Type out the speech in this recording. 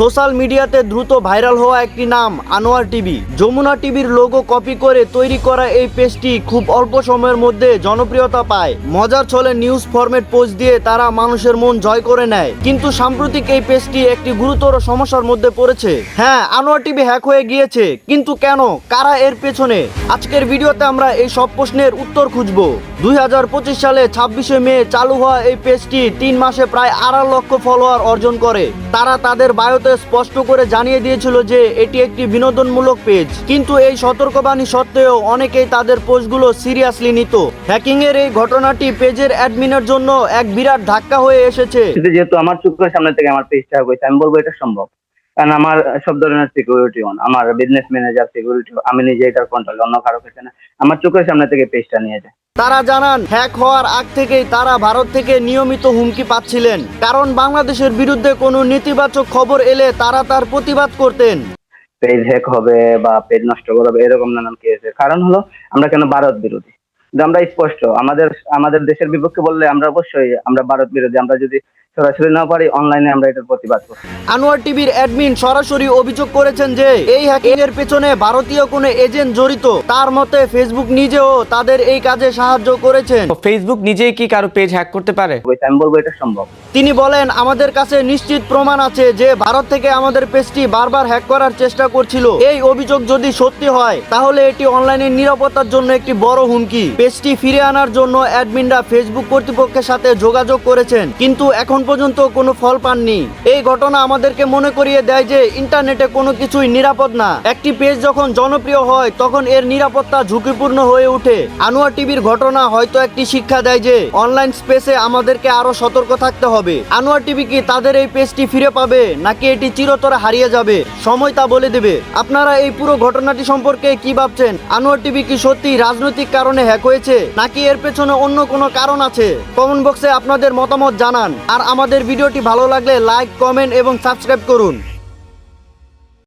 Social মিডিয়াতে দ্রুত viral হওয়া একটি নাম, আনোয়ার টিভি। যমুনা টিভির লোগো কপি করে তৈরি করা এই পেজটি খুব অল্প সময়ের মধ্যে জনপ্রিয়তা পায়। মজার ছলে নিউজ ফরম্যাট পোস্ট দিয়ে তারা মানুষের মন জয় করে নেয়। কিন্তু সাম্প্রতিক এই পেজটি একটি গুরুতর সমস্যার মধ্যে পড়েছে। হ্যাঁ আনোয়ার টিভি হ্যাক হয়ে গিয়েছে। কিন্তু কেন? কারা এর পেছনে? আজকের ভিডিওতে আমরা এই সব প্রশ্নের উত্তর খুঁজবো। দুই সালে ছাব্বিশে মে চালু হওয়া এই পেজটি তিন মাসে প্রায় আড়াই লক্ষ ফলোয়ার অর্জন করে। তারা তাদের বায়োতে স্পষ্ট করে জানিয়ে দিয়েছিল যে এটি একটি বিনোদনমূলক পেজ। কিন্তু এই সতর্কবাণী সত্ত্বেও অনেকেই তাদের পোস্টগুলো সিরিয়াসলি নিত। হ্যাকিং এর এই ঘটনাটি পেজের অ্যাডমিনের জন্য এক বিরাট ধাক্কা হয়ে এসেছে। যেহেতু আমার চোখের সামনে থেকে আমার পেজটা হয়েছে আমি বলব এটা সম্ভব। কারণ আমার সব ধরনের সিকিউরিটি অন আমার বিজনেস ম্যানেজার সিকিউরিটি আমি নিজে এটার কন্ট্রোল অন্য কারও কাছে না। আমার চোখের সামনে থেকে পেজটা নিয়ে যায়। তারা জানান হ্যাক হওয়ার আগ থেকেই তারা ভারত থেকে নিয়মিত হুমকি পাচ্ছিলেন। কারণ বাংলাদেশের বিরুদ্ধে কোনো নেতিবাচক খবর এলে তারা তার প্রতিবাদ করতেন। পেজ হ্যাক হবে বা পেজ নষ্ট করবে এরকম নানান কেস কারণ হলো আমরা কেন ভারত বিরোধী? আমরা স্পষ্ট। আমাদের আমাদের দেশের বিপক্ষে বললে আমরা অবশ্যই আমরা ভারত বিরোধী। আমরা যদি সরাসরি না পারি অনলাইনে আমরা এটার প্রতিবাদ করব আনোয়ার টিভির অ্যাডমিন সরাসরি অভিযোগ করেছেন যে এই হ্যাকিং এর পেছনে ভারতীয় কোনো এজেন্ট জড়িত। তার মতে ফেসবুক নিজেও তাদের এই কাজে সাহায্য করেছেন। ফেসবুক নিজেই কি কারও পেজ হ্যাক করতে পারে? আমি বলব এটা সম্ভব। তিনি বলেন আমাদের কাছে নিশ্চিত প্রমাণ আছে যে ভারত থেকে আমাদের পেজটি বারবার হ্যাক করার চেষ্টা করছিল। এই অভিযোগ যদি সত্যি হয় তাহলে এটি অনলাইনের নিরাপত্তার জন্য একটি বড় হুমকি। পেজটি ফিরে আনার জন্য অ্যাডমিনরা ফেসবুক কর্তৃপক্ষের সাথে যোগাযোগ করেছেন। কিন্তু এখন পর্যন্ত কোনো ফল পাননি। এই ঘটনা আমাদেরকে মনে করিয়ে দেয় যে, ইন্টারনেটে কোনো কিছুই নিরাপদ না। একটি পেজ যখন জনপ্রিয় হয়, তখন এর নিরাপত্তা ঝুঁকিপূর্ণ হয়ে ওঠে। আনোয়ার টিভির ঘটনা হয়তো একটি শিক্ষা দেয় যে, অনলাইন স্পেসে আমাদেরকে আরও সতর্ক থাকতে হবে। আনোয়ার টিভি কি তাদের এই পেজটি ফিরে পাবে, নাকি এটি চিরতরে হারিয়ে যাবে? সময় তা বলে দেবে। আপনারা এই পুরো ঘটনাটি সম্পর্কে কি ভাবছেন? আনোয়ার টিভি কি সত্যি রাজনৈতিক কারণে হ্যাক হয়েছে, নাকি এর পেছনে অন্য কোনো কারণ আছে? কমেন্ট বক্সে আপনাদের মতামত জানান। আর আমাদের ভিডিওটি ভালো লাগলে লাইক কমেন্ট এবং সাবস্ক্রাইব করুন।